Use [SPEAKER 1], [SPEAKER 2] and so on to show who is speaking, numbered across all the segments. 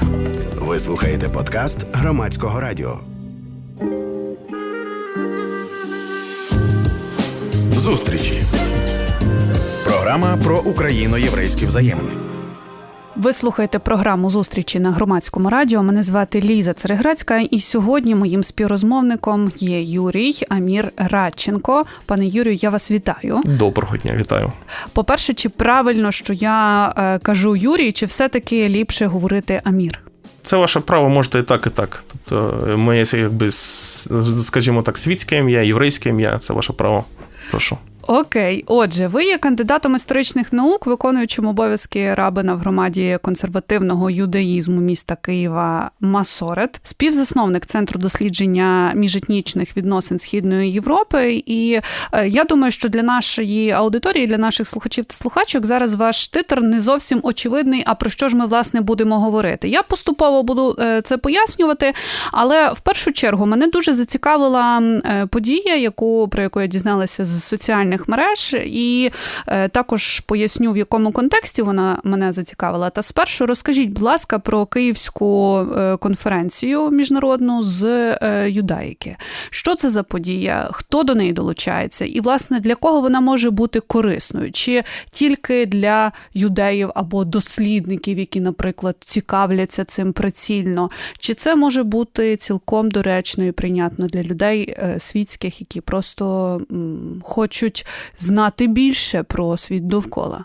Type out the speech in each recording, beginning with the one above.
[SPEAKER 1] Ви слухаєте подкаст громадського радіо. Зустрічі. Програма про україно-єврейські взаємини.
[SPEAKER 2] Ви слухаєте програму зустрічі на громадському радіо. Мене звати Ліза Цереграцька, і сьогодні моїм співрозмовником є Юрій Амір Радченко. Пане Юрію, я вас вітаю.
[SPEAKER 3] Доброго дня, вітаю.
[SPEAKER 2] По-перше, чи правильно, що я е, кажу Юрій, чи все-таки ліпше говорити Амір?
[SPEAKER 3] Це ваше право, можете і так, і так. Тобто, моє, якби, скажімо так, світське ім'я, єврейське ім'я це ваше право. Прошу.
[SPEAKER 2] Окей, отже, ви є кандидатом історичних наук, виконуючим обов'язки рабина в громаді консервативного юдаїзму міста Києва Масорет, співзасновник центру дослідження міжетнічних відносин східної Європи. І е, я думаю, що для нашої аудиторії, для наших слухачів та слухачок, зараз ваш титр не зовсім очевидний. А про що ж ми власне будемо говорити? Я поступово буду е, це пояснювати, але в першу чергу мене дуже зацікавила е, подія, яку про яку я дізналася з соціальних соціальних мереж, і е, також поясню, в якому контексті вона мене зацікавила. Та спершу розкажіть, будь ласка, про київську е, конференцію міжнародну з е, юдаїки. Що це за подія? Хто до неї долучається? І, власне, для кого вона може бути корисною? Чи тільки для юдеїв або дослідників, які, наприклад, цікавляться цим прицільно? Чи це може бути цілком доречно і прийнятно для людей світських, які просто хочуть знати більше про світ довкола.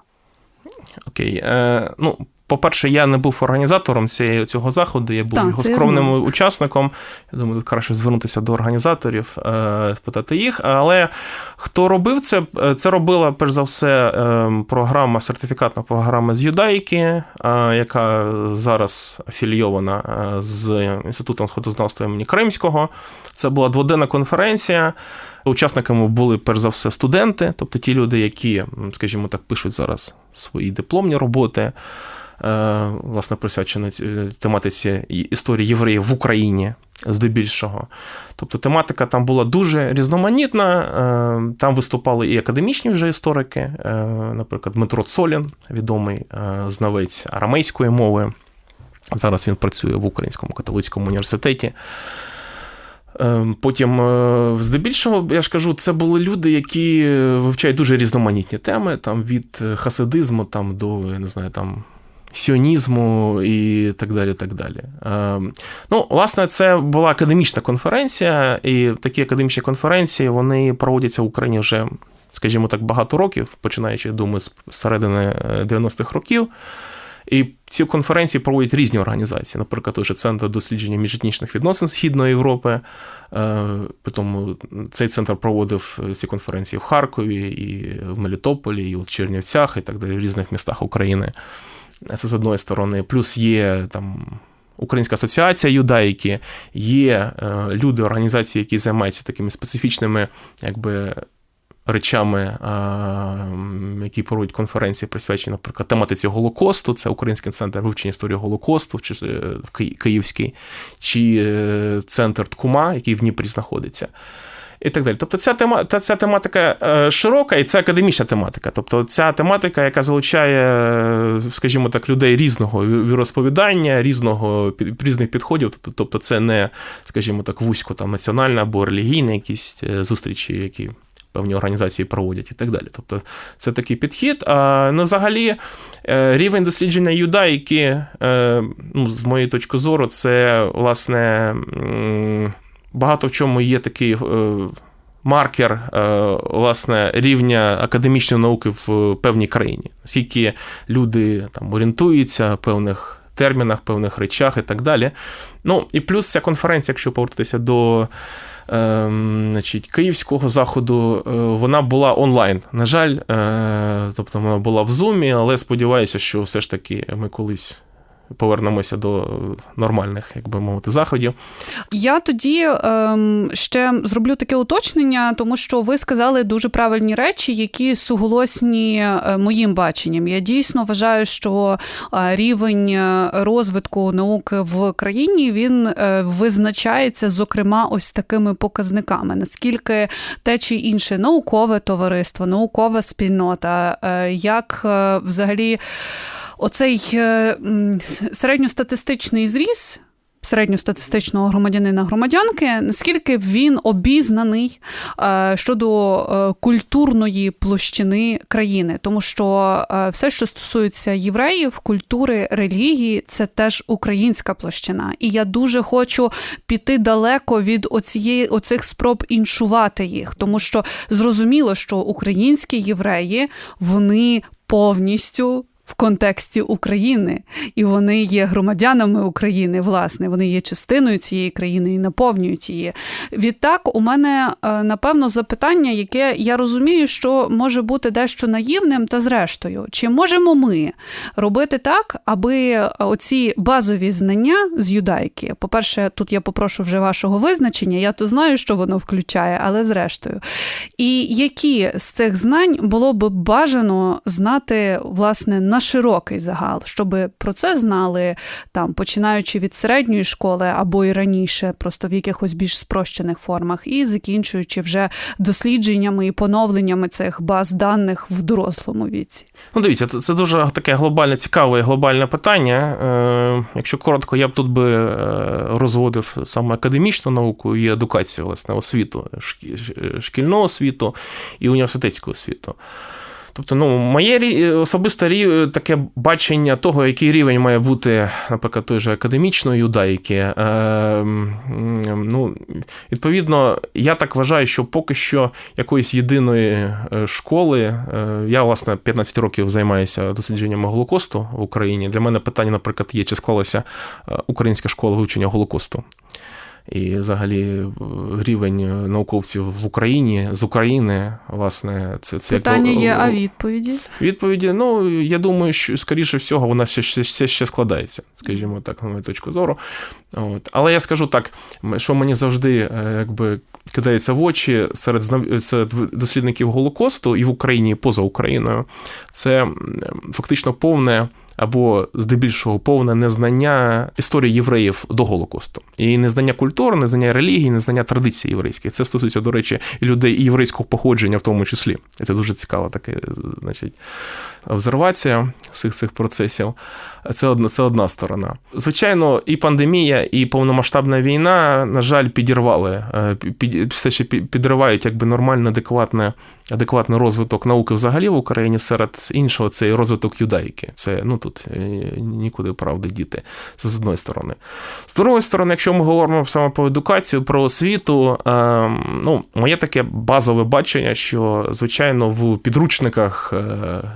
[SPEAKER 3] Окей. Е, ну, по-перше, я не був організатором цього заходу, я був
[SPEAKER 2] так,
[SPEAKER 3] його скромним я учасником. Я думаю, тут краще звернутися до організаторів, е, спитати їх. Але хто робив це? Е, це робила перш за все е, програма, сертифікатна програма з Юдаїки, яка зараз афілійована з інститутом сходознавства імені Кримського. Це була дводенна конференція. Учасниками були перш за все студенти, тобто ті люди, які, скажімо так, пишуть зараз свої дипломні роботи. Е, власне, присвячена е, тематиці історії євреїв в Україні здебільшого. Тобто тематика там була дуже різноманітна. Е, там виступали і академічні вже історики, наприклад, Дмитро Цолін, відомий знавець арамейської мови. Зараз він працює в Українському католицькому університеті. Потім, здебільшого, я ж кажу, це були люди, які вивчають дуже різноманітні теми, там від хасидизму там, до я не знаю, там сіонізму і так далі. так далі. Ем, ну, Власне, це була академічна конференція, і такі академічні конференції вони проводяться в Україні вже, скажімо так, багато років, починаючи, думаю, з середини 90-х е, років. І ці конференції проводять різні організації, наприклад, уже Центр дослідження міжетнічних відносин Східної Європи. Е, Тому цей центр проводив ці конференції в Харкові, і в Мелітополі, і в Чернівцях, і так далі, в різних містах України. Це з одної сторони, плюс є там. Українська асоціація юдаїки, є е, люди, організації, які займаються такими специфічними якби, речами, е, які проводять конференції, присвячені, наприклад, тематиці Голокосту. Це Український центр вивчення історії Голокосту, чи е, Київський, чи центр Ткума, який в Дніпрі знаходиться і так далі. Тобто ця тема, ця тематика е, широка і це академічна тематика. Тобто ця тематика, яка залучає, е, скажімо так, людей різного віросповідання, різного різних підходів. Тобто, тобто це не, скажімо так, вузько там національна або релігійна якісь е, зустрічі, які. Певні організації проводять і так далі. Тобто це такий підхід. А ну, взагалі, рівень дослідження юдаїки, ну, з моєї точки зору, це власне багато в чому є такий е, маркер е, власне, рівня академічної науки в певній країні, наскільки люди там орієнтуються в певних. Термінах, певних речах і так далі. Ну і плюс ця конференція, якщо повертатися до е, значить, Київського заходу, е, вона була онлайн. На жаль, е, тобто вона була в Зумі, але сподіваюся, що все ж таки ми колись повернемося до нормальних, як би мовити, заходів.
[SPEAKER 2] Я тоді ем, ще зроблю таке уточнення, тому що ви сказали дуже правильні речі, які суголосні е, моїм баченням. Я дійсно вважаю, що е, рівень е, розвитку науки в країні він визначається, зокрема, ось такими показниками: наскільки те чи інше наукове товариство, наукова спільнота, як взагалі. Оцей е, середньостатистичний зріз середньостатистичного громадянина громадянки, наскільки він обізнаний е, щодо е, культурної площини країни, тому що все, що стосується євреїв, культури, релігії, це теж українська площина. І я дуже хочу піти далеко від оцієї оцих спроб іншувати їх, тому що зрозуміло, що українські євреї вони повністю в контексті України, і вони є громадянами України, власне, вони є частиною цієї країни і наповнюють її. Відтак, у мене е, напевно запитання, яке я розумію, що може бути дещо наївним, та зрештою, чи можемо ми робити так, аби оці базові знання з юдайки, по-перше, тут я попрошу вже вашого визначення, я то знаю, що воно включає, але зрештою. І які з цих знань було б бажано знати, власне, на широкий загал, щоб про це знали там, починаючи від середньої школи або і раніше, просто в якихось більш спрощених формах, і закінчуючи вже дослідженнями і поновленнями цих баз даних в дорослому віці.
[SPEAKER 3] Ну, дивіться, це дуже таке глобальне, цікаве глобальне питання. Е, якщо коротко, я б тут би е, розводив саме академічну науку і едукацію, власне, освіту, шкільну освіту і університетську освіту. Тобто, ну, моє особисте таке бачення того, який рівень має бути, наприклад, той же академічної юдаїки. Е, ну, Відповідно, я так вважаю, що поки що якоїсь єдиної е, школи, е, я, власне, 15 років займаюся дослідженнями Голокосту в Україні. Для мене питання, наприклад, є, чи склалася е, українська школа вивчення Голокосту. І взагалі рівень науковців в Україні з України, власне, це це
[SPEAKER 2] питання як... є. А відповіді?
[SPEAKER 3] Відповіді, ну я думаю, що скоріше всього вона ще ще, ще складається, скажімо так, на мою точку зору. От. Але я скажу так, що мені завжди е, якби кидається в очі серед серед дослідників Голокосту і в Україні, і поза Україною, це фактично повне або здебільшого повне незнання історії євреїв до Голокосту. І незнання культури, незнання релігії, незнання традицій єврейських. Це стосується, до речі, і людей єврейського походження, в тому числі. Це дуже цікава така значить, обсервація всіх цих процесів. Це одна, це одна сторона. Звичайно, і пандемія, і повномасштабна війна, на жаль, підірвали, е, під, все ще підривають якби нормальний, адекватний, адекватний розвиток науки взагалі в Україні серед іншого, це і розвиток юдаїки. Це ну тут е, нікуди правди діти. Це з одної сторони. З другої сторони, якщо ми говоримо саме про едукацію, про освіту, е, ну, моє таке базове бачення, що, звичайно, в підручниках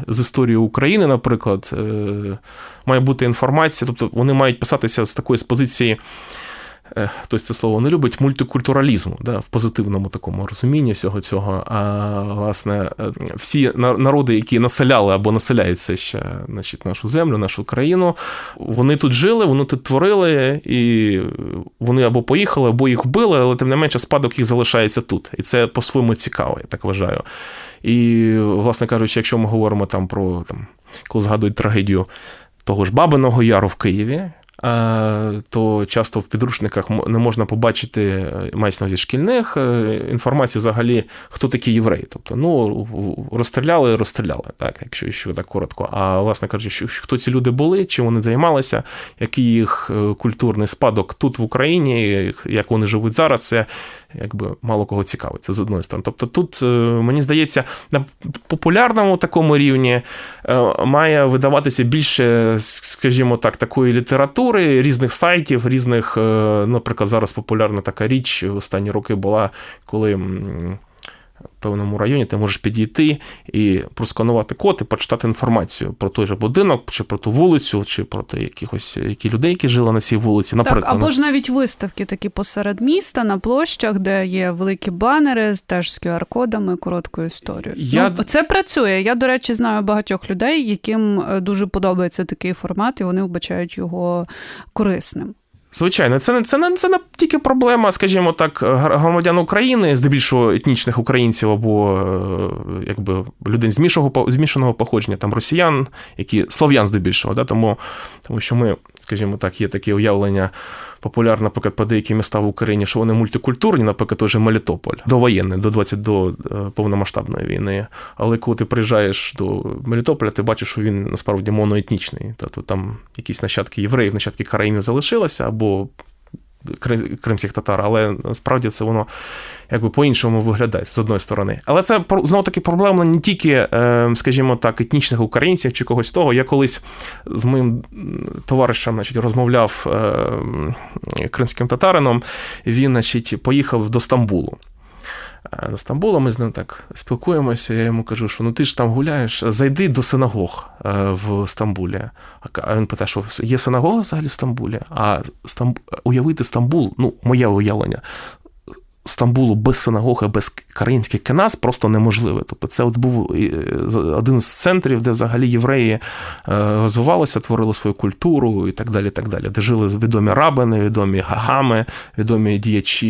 [SPEAKER 3] з історії України, наприклад, має бути інформація, тобто вони мають писатися з такої з позиції. Е, хтось це слово не любить, мультикультуралізму да, в позитивному такому розумінні всього цього. А власне, е, всі народи, які населяли або населяються ще значить, нашу землю, нашу країну, вони тут жили, вони тут творили, і вони або поїхали, або їх вбили, але тим не менше спадок їх залишається тут. І це по-своєму цікаво, я так вважаю. І, власне кажучи, якщо ми говоримо там про там, коли згадують трагедію того ж Бабиного Яру в Києві, то часто в підручниках не можна побачити, е, мається увазі шкільних е, інформації взагалі, хто такі євреї. Тобто, ну, розстріляли, розстріляли, так, якщо якщо так коротко. А власне кажучи, хто ці люди були, чим вони займалися, який їх е, культурний спадок тут в Україні, як вони живуть зараз, це якби мало кого цікавить. Це з одної сторони. Тобто, тут мені здається, на популярному такому рівні має видаватися більше, скажімо так, такої літератури літератури, різних сайтів, різних, е, наприклад, зараз популярна така річ останні роки була, коли певному районі ти можеш підійти і просканувати код і почитати інформацію про той же будинок, чи про ту вулицю, чи про те, якихось які людей, які жили на цій вулиці. Наприклад,
[SPEAKER 2] так, або ж навіть виставки такі посеред міста на площах, де є великі банери теж з QR-кодами, короткою історією. Я... Ну, Це працює. Я, до речі, знаю багатьох людей, яким е, дуже подобається такий формат, і вони вбачають його корисним.
[SPEAKER 3] Звичайно, це не це не це не тільки проблема, скажімо так, громадян України, здебільшого етнічних українців або е, якби людей змішаного змішаного походження, там росіян, які слов'ян здебільшого, да, тому, тому що ми, скажімо так, є таке уявлення популярно, наприклад, по деякі міста в Україні, що вони мультикультурні, наприклад, той же Мелітополь, довоєнний, до 20 до е, повномасштабної війни. Але коли ти приїжджаєш до Мелітополя, ти бачиш, що він насправді моноетнічний. Тобто там якісь нащадки євреїв, нащадки караїнів залишилися, або кримських татар, але насправді це воно якби по-іншому виглядає з одної сторони. Але це знову таки проблема не тільки, е, скажімо так, етнічних українців чи когось того. Я колись з моїм товаришем значить, розмовляв е, кримським татарином, він значить, поїхав до Стамбулу. До е, Стамбула ми з ним так спілкуємося. Я йому кажу, що ну ти ж там гуляєш, зайди до синагог е, в Стамбулі. А він питає, що є синагога взагалі в Стамбулі? А Стамб... уявити Стамбул, ну, моє уявлення. Стамбулу без синагоги, без караїмських кенас просто неможливе. Тобто це от був е, один з центрів, де взагалі євреї розвивалися, творили свою культуру і так далі, так далі, де жили відомі рабини, відомі гагами, відомі діячі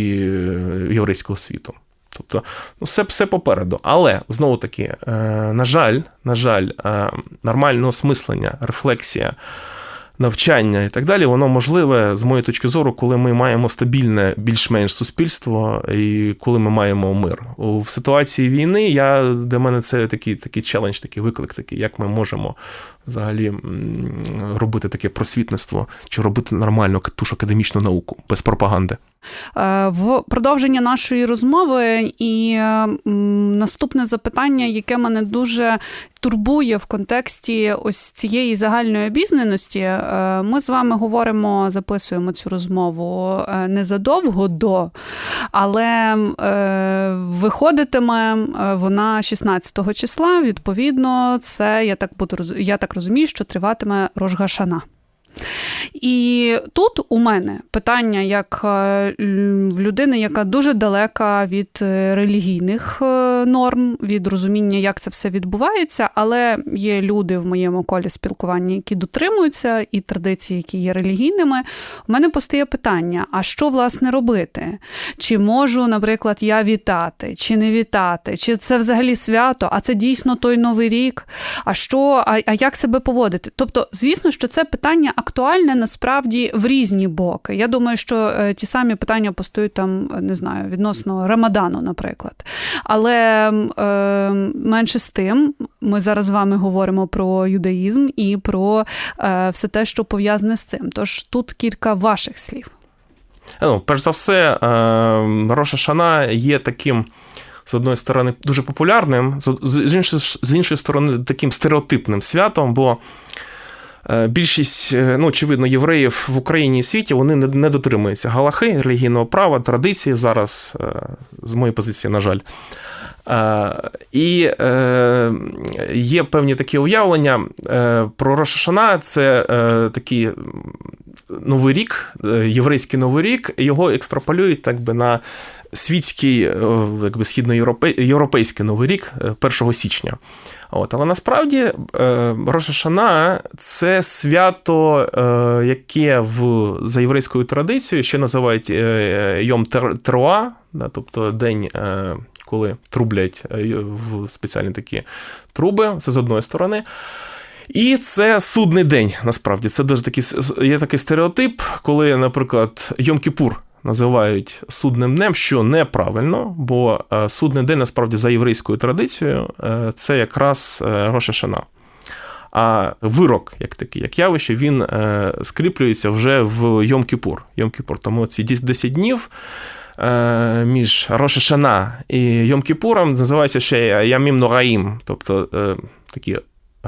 [SPEAKER 3] єврейського світу. Тобто, ну, все все попереду. Але знову таки, е, на жаль, на жаль, е, нормальне осмислення, рефлексія навчання і так далі, воно можливе з моєї точки зору, коли ми маємо стабільне більш-менш суспільство і коли ми маємо мир. В ситуації війни я для мене це такий такий челендж, такий виклик, такий, як ми можемо взагалі робити таке просвітництво чи робити нормальну ту ж академічну науку без пропаганди.
[SPEAKER 2] Е, в продовження нашої розмови і наступне запитання, яке мене дуже турбує в контексті ось цієї загальної обізнаності. Е, ми з вами говоримо, записуємо цю розмову е, незадовго до, але виходитиме вона 16 числа. Відповідно, це я так буду я так розумію, що триватиме Рожгашана. І тут у мене питання як е, в людини, яка дуже далека від е, релігійних е, норм, від розуміння, як це все відбувається, але є люди в моєму колі спілкування, які дотримуються, і традиції, які є релігійними. У мене постає питання: а що власне робити? Чи можу, наприклад, я вітати, чи не вітати, чи це взагалі свято, а це дійсно той новий рік? А що, а, а як себе поводити? Тобто, звісно, що це питання актуальне насправді в різні боки. Я думаю, що е, ті самі питання постають там, не знаю, відносно Рамадану, наприклад. Але е, менше з тим, ми зараз з вами говоримо про юдаїзм і про е, все те, що пов'язане з цим. Тож тут кілька ваших слів.
[SPEAKER 3] Ну, Перш за все, е, Роша Шана є таким. З одної сторони, дуже популярним, з іншої з іншої сторони, таким стереотипним святом, бо Е, більшість, е, ну очевидно, євреїв в Україні і світі вони не дотримуються галахи, релігійного права, традиції зараз, е, з моєї позиції, на жаль. І є певні такі уявлення про Рошашана, це такий новий рік, єврейський новий рік, його екстраполюють так би на світський, якби східноєвропейський новий рік 1 січня. От, Але насправді е, Рошашана це свято, е, яке в за єврейською традицією ще називають е, Йом Теруа, тобто день. Коли трублять в спеціальні такі труби, це з одної сторони. І це судний день, насправді. Це дуже такий є такий стереотип, коли, наприклад, Йом-Кіпур називають судним днем, що неправильно, бо е, судний день насправді за єврейською традицією е, це якраз е, Рошашана. А вирок, як такий, як явище, він скріплюється вже в Йом-Кіпур. Йом-Кіпур. Тому ці 10 днів. Між Рошашана і Йом-Кіпуром називається ще Ямім Нораїм, тобто такі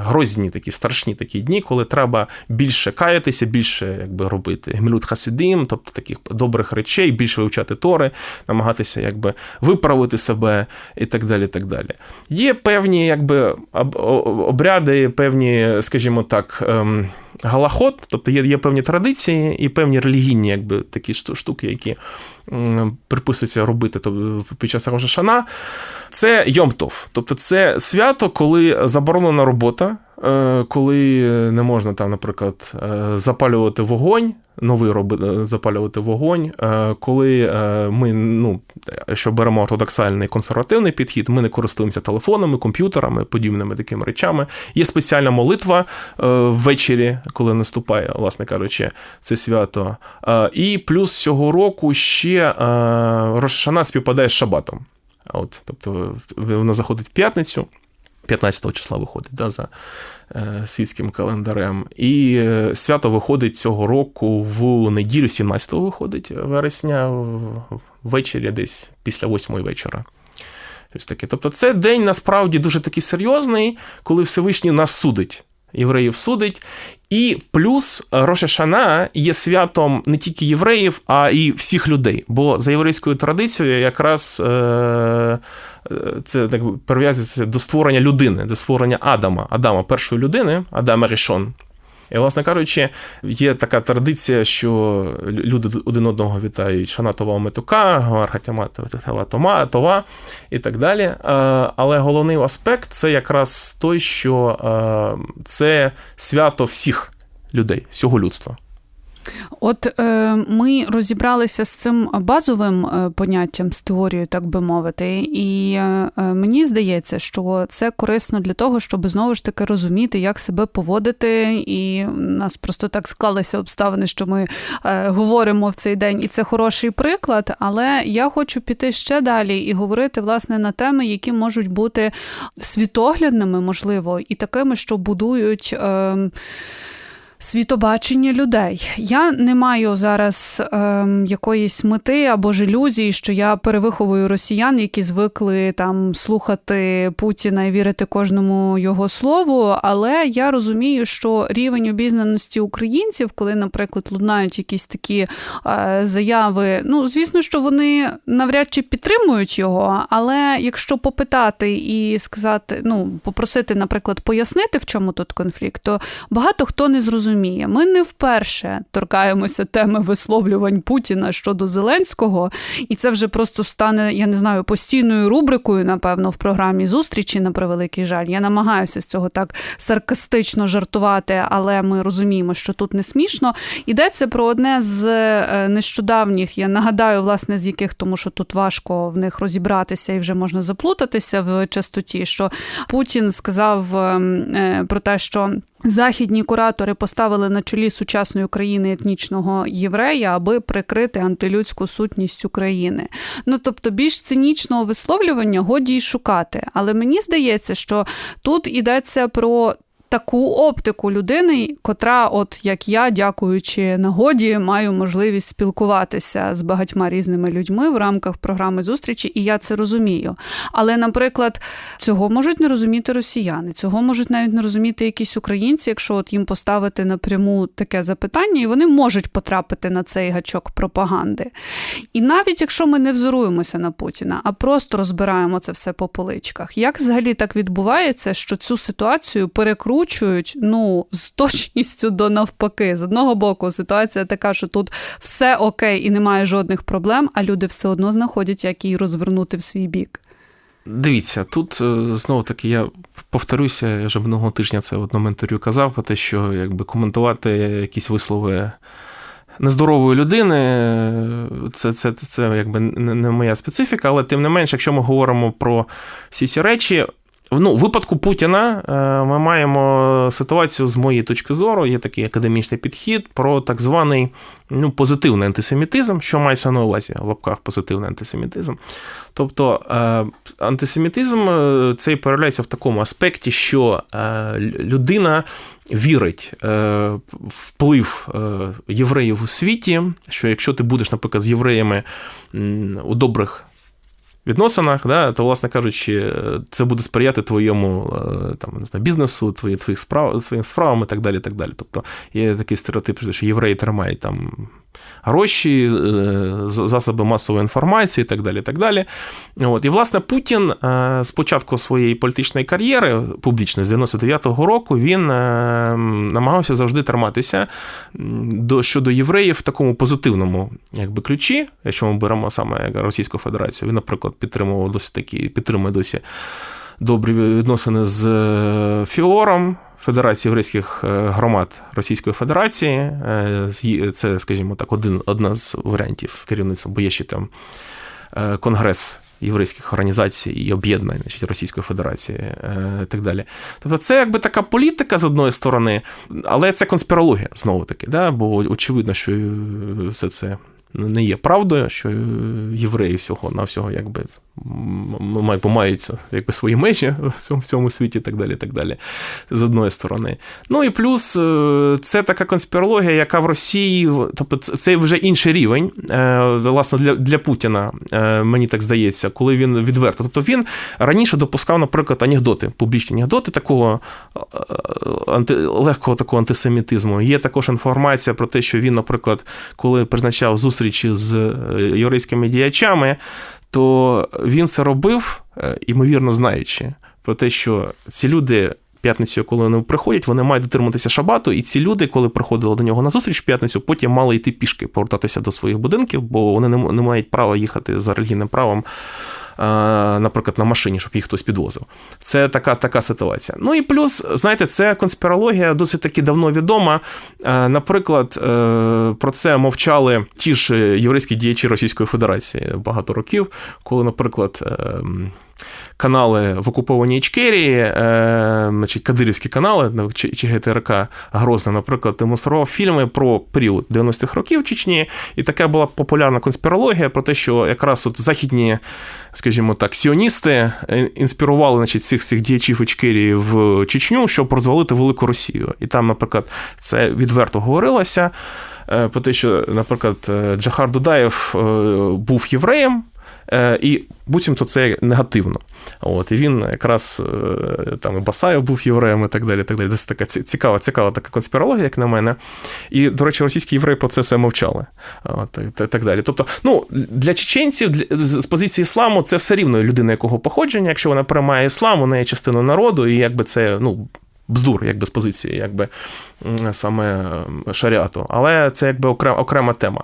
[SPEAKER 3] грозні такі страшні такі дні, коли треба більше каятися, більше якби робити гмілют хасидим, тобто таких добрих речей, більше вивчати тори, намагатися якби виправити себе і так далі. так далі. Є певні якби обряди, певні, скажімо так. Ем, галахот, тобто є є певні традиції і певні релігійні якби, такі штуки, які приписуються робити тобто, під час Рожашана. Це Йомтов, тобто це свято, коли заборонена робота. Е, коли не можна там, наприклад, е, запалювати вогонь, новий робити, е, запалювати вогонь, коли ми, ну, що беремо ортодоксальний консервативний підхід, ми не користуємося телефонами, комп'ютерами, подібними такими речами. Є спеціальна молитва ввечері, коли наступає, власне кажучи, це свято. І плюс цього року ще Рошана співпадає з Шабатом. От, Тобто вона заходить в п'ятницю. 15 числа виходить да, за е, світським календарем. І е, свято виходить цього року в неділю, 17-го виходить вересня, ввечері, десь після 8 вечора. Таке. Тобто, це день насправді дуже такий серйозний, коли Всевишній нас судить євреїв судить. І плюс Рошашана є святом не тільки євреїв, а й всіх людей. Бо за єврейською традицією, якраз е, е, це так прив'язується до створення людини, до створення Адама, Адама, першої людини, Адама Рішон. І, власне кажучи, є така традиція, що люди один одного вітають Шанатова Метука, Гархатяматова Тома, Това і так далі. Е, але головний аспект це якраз той, що е, це свято всіх людей, всього людства.
[SPEAKER 2] От е, ми розібралися з цим базовим е, поняттям з теорією, так би мовити, і е, е, мені здається, що це корисно для того, щоб знову ж таки розуміти, як себе поводити. І у нас просто так склалися обставини, що ми е, говоримо в цей день, і це хороший приклад. Але я хочу піти ще далі і говорити власне на теми, які можуть бути світоглядними, можливо, і такими, що будують. Е, світобачення людей. Я не маю зараз е, якоїсь мети або ж ілюзії, що я перевиховую росіян, які звикли там слухати Путіна і вірити кожному його слову. Але я розумію, що рівень обізнаності українців, коли, наприклад, лунають якісь такі е, заяви, ну звісно, що вони навряд чи підтримують його. Але якщо попитати і сказати, ну попросити, наприклад, пояснити, в чому тут конфлікт, то багато хто не зрозуміє розуміє. Ми не вперше торкаємося теми висловлювань Путіна щодо Зеленського, і це вже просто стане, я не знаю, постійною рубрикою, напевно, в програмі зустрічі на превеликий жаль. Я намагаюся з цього так саркастично жартувати, але ми розуміємо, що тут не смішно. Йдеться про одне з е, нещодавніх. Я нагадаю, власне, з яких, тому що тут важко в них розібратися і вже можна заплутатися в частоті, що Путін сказав ем, е, про те, що. Західні куратори поставили на чолі сучасної України етнічного єврея, аби прикрити антилюдську сутність України. Ну тобто, більш цинічного висловлювання годі й шукати. Але мені здається, що тут йдеться про таку оптику людини, котра, от як я, дякуючи нагоді, маю можливість спілкуватися з багатьма різними людьми в рамках програми зустрічі, і я це розумію. Але, наприклад, цього можуть не розуміти росіяни, цього можуть навіть не розуміти якісь українці, якщо от їм поставити напряму таке запитання, і вони можуть потрапити на цей гачок пропаганди. І навіть якщо ми не взоруємося на Путіна, а просто розбираємо це все по поличках, як взагалі так відбувається, що цю ситуацію перекручують накручують ну з точністю до навпаки. З одного боку, ситуація така, що тут все окей і немає жодних проблем, а люди все одно знаходять, як її розвернути в свій бік.
[SPEAKER 3] Дивіться, тут е, знову таки я повторюся, я вже минулого тижня це в одному інтерв'ю казав, про те, що якби коментувати якісь вислови. Нездорової людини, це це, це якби не моя специфіка, але тим не менш, якщо ми говоримо про всі ці речі, Ну, випадку Путіна е, ми маємо ситуацію з моєї точки зору, є такий академічний підхід про так званий ну, позитивний антисемітизм, що мається на увазі? В лапках позитивний антисемітизм. Тобто е, антисемітизм е, цей проявляється в такому аспекті, що людина вірить вплив євреїв у світі, що якщо ти будеш, наприклад, з євреями у добрих відносинах, да, то, власне кажучи, це буде сприяти твоєму е, там, не знаю, бізнесу, твої, твоїх справ, своїм справам і так далі. Так далі. Тобто є такий стереотип, що євреї тримають там гроші, е, засоби масової інформації і так далі. І так далі. От. І, власне, Путін е, з початку своєї політичної кар'єри, публічної, з 99-го року, він намагався завжди триматися до, щодо євреїв в такому позитивному якби, ключі, якщо ми беремо саме Російську Федерацію, він, наприклад, підтримував досі такі, підтримує досі добрі відносини з е, Фіором. Федерації єврейських громад Російської Федерації. Це, скажімо так, один, одна з варіантів керівництва, бо є ще там конгрес єврейських організацій і об'єднань значить, Російської Федерації і так далі. Тобто, це якби така політика з одної сторони, але це конспірологія знову таки, да? бо очевидно, що все це не є правдою, що євреї всього на всього якби мають якби свої межі в цьому в цьому світі, і так далі. так далі, З одної сторони. Ну і плюс е, це така конспірологія, яка в Росії, тобто це вже інший рівень, е, власне, для для Путіна, е, мені так здається, коли він відверто. Тобто він раніше допускав, наприклад, анекдоти, публічні анекдоти такого анти, легкого такого антисемітизму. Є також інформація про те, що він, наприклад, коли призначав зустрічі з єврейськими діячами, то він це робив, імовірно ймовірно, знаючи про те, що ці люди. П'ятницю, коли вони приходять, вони мають дотриматися шабату, і ці люди, коли приходили до нього на зустріч в п'ятницю, потім мали йти пішки, повертатися до своїх будинків, бо вони не мають права їхати за релігійним правом наприклад, на машині, щоб їх хтось підвозив. Це така така ситуація. Ну і плюс, знаєте, це конспірологія досить таки давно відома. Наприклад, е, про це мовчали ті ж єврейські діячі Російської Федерації багато років, коли, наприклад. Канали в окупованій Ічкерії, е, значить, Кадирівські канали, ну, чи ГТРК Грозна, наприклад, демонстрував фільми про період 90-х років в Чечні, і така була популярна конспірологія про те, що якраз от західні, скажімо так, сіоністи інспірували значить, всіх цих діячів Ічкерії в Чечню, щоб розвалити велику Росію. І там, наприклад, це відверто говорилося. Е, про те, що, наприклад, е, Джахар Дудаєв був євреєм, Е, і буцімто це негативно. От, І він якраз е, там і Басаєв був євреєм і так далі. так далі. Це така цікава, цікава така конспірологія, як на мене. І, до речі, російські євреї про це все мовчали. От, і так далі. Тобто, ну, для чеченців, для, з позиції ісламу, це все рівно людина якого походження. Якщо вона приймає іслам, вона є частиною народу, і якби це, ну. Бздур, якби з позиції, якби саме шаріату. Але це якби окрема, окрема тема.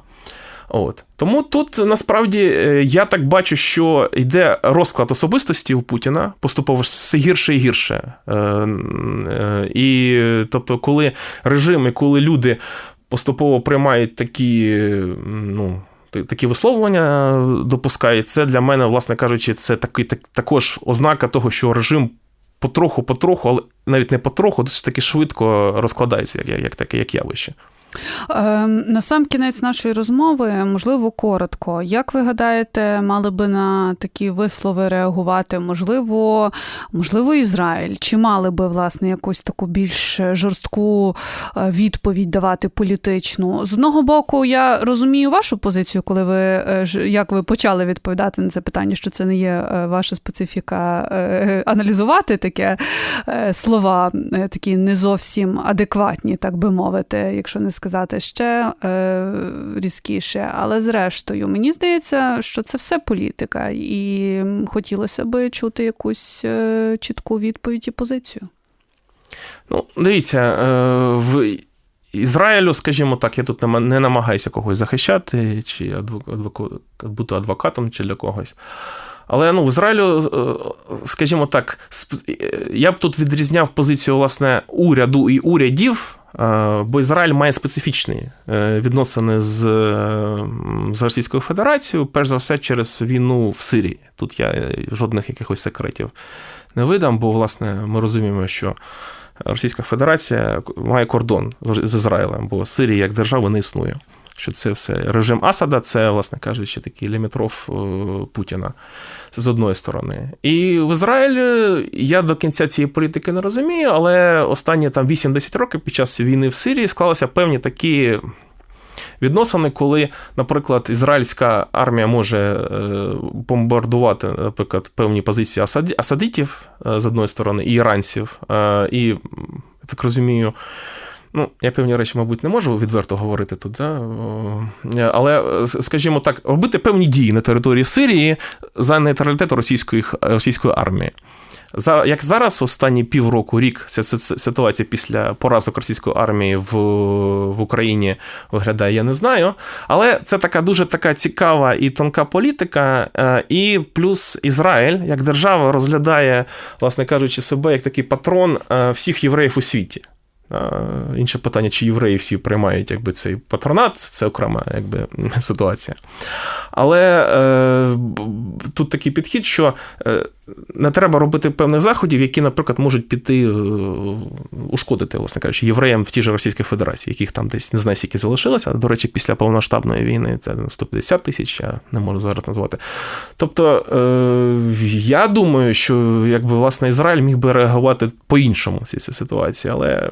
[SPEAKER 3] От. Тому тут насправді е, я так бачу, що йде розклад особистості у Путіна, поступово все гірше і гірше. Е, е, і тобто, коли режим і коли люди поступово приймають такі, ну. Такі висловлення допускають, це для мене, власне кажучи, це такий так, також ознака того, що режим потроху-потроху, але навіть не потроху, досить таки швидко розкладається, як як, таке як явище.
[SPEAKER 2] Ем, на сам кінець нашої розмови, можливо, коротко. Як ви гадаєте, мали би на такі вислови реагувати? Можливо, можливо, Ізраїль? Чи мали би власне якусь таку більш жорстку е, відповідь давати політичну? З одного боку, я розумію вашу позицію, коли ви е, як ви почали відповідати на це питання, що це не є е, ваша специфіка аналізувати таке слова, такі не зовсім адекватні, так би мовити, якщо не сказати ще е, різкіше. Але зрештою, мені здається, що це все політика, і хотілося би чути якусь е, чітку відповідь і позицію.
[SPEAKER 3] Ну, дивіться, е, в Ізраїлю, скажімо так, я тут не намагаюся когось захищати, чи адвокат, бути адвокатом, чи для когось. Але ну, в Ізраїлю, е, скажімо так, я б тут відрізняв позицію власне уряду і урядів. Е, бо Ізраїль має специфічні е, відносини з з Російською Федерацією, перш за все, через війну в Сирії. Тут я жодних якихось секретів не видам, бо, власне, ми розуміємо, що Російська Федерація має кордон з Ізраїлем, бо Сирія як держава не існує що це все режим Асада, це, власне кажучи, такий лімітров е, Путіна. З одної сторони. І в Ізраїлі я до кінця цієї політики не розумію, але останні там 8-10 років під час війни в Сирії склалися певні такі. Відносини, коли, наприклад, ізраїльська армія може е, бомбардувати, наприклад, певні позиції асадитів е, з одної сторони, і іранців, і, так розумію, Ну, я певні речі, мабуть, не можу відверто говорити тут, да? Але, е, скажімо так, робити певні дії на території Сирії за нейтралітет російської, російської армії. Як зараз, останні півроку, рік, ця ситуація після поразок російської армії в, в Україні виглядає, я не знаю. Але це така дуже така цікава і тонка політика. е, І плюс Ізраїль як держава розглядає, власне кажучи, себе як такий патрон е, всіх євреїв у світі. Інше питання, чи євреї всі приймають якби, цей патронат, це окрема якби, ситуація. Але е, тут такий підхід, що е, не треба робити певних заходів, які, наприклад, можуть піти е, ушкодити, власне кажучи, євреям в тій же Російській Федерації, яких там десь не знаю, скільки залишилося. До речі, після повномасштабної війни це 150 тисяч, я не можу зараз назвати. Тобто, е, я думаю, що якби власне Ізраїль міг би реагувати по-іншому в цій ситуації, але.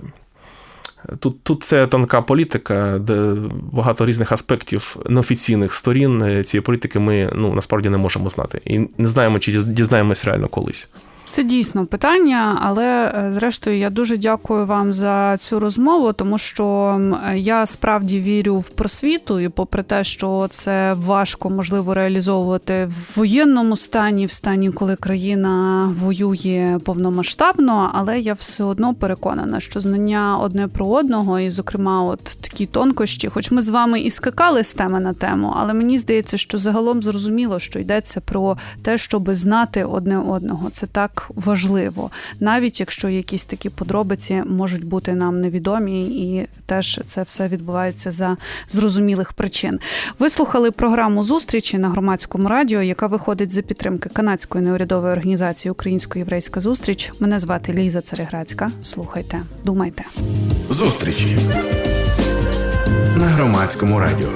[SPEAKER 3] Тут, тут це тонка політика, де багато різних аспектів неофіційних сторін е, цієї політики ми ну, насправді не можемо знати. І не знаємо, чи діз- дізнаємось реально колись.
[SPEAKER 2] Це дійсно питання, але е, зрештою я дуже дякую вам за цю розмову, тому що я справді вірю в просвіту, і попри те, що це важко можливо реалізовувати в воєнному стані, в стані, коли країна воює повномасштабно, але я все одно переконана, що знання одне про одного, і, зокрема, от такі тонкощі, хоч ми з вами і скакали з теми на тему, але мені здається, що загалом зрозуміло, що йдеться про те, щоб знати одне одного. Це так важливо, навіть якщо якісь такі подробиці можуть бути нам невідомі, і теж це все відбувається за зрозумілих причин. Ви слухали програму зустрічі на громадському радіо, яка виходить за підтримки канадської неурядової організації Українсько-єврейська зустріч. Мене звати Ліза Цареградська. Слухайте, думайте.
[SPEAKER 1] Зустрічі на громадському радіо.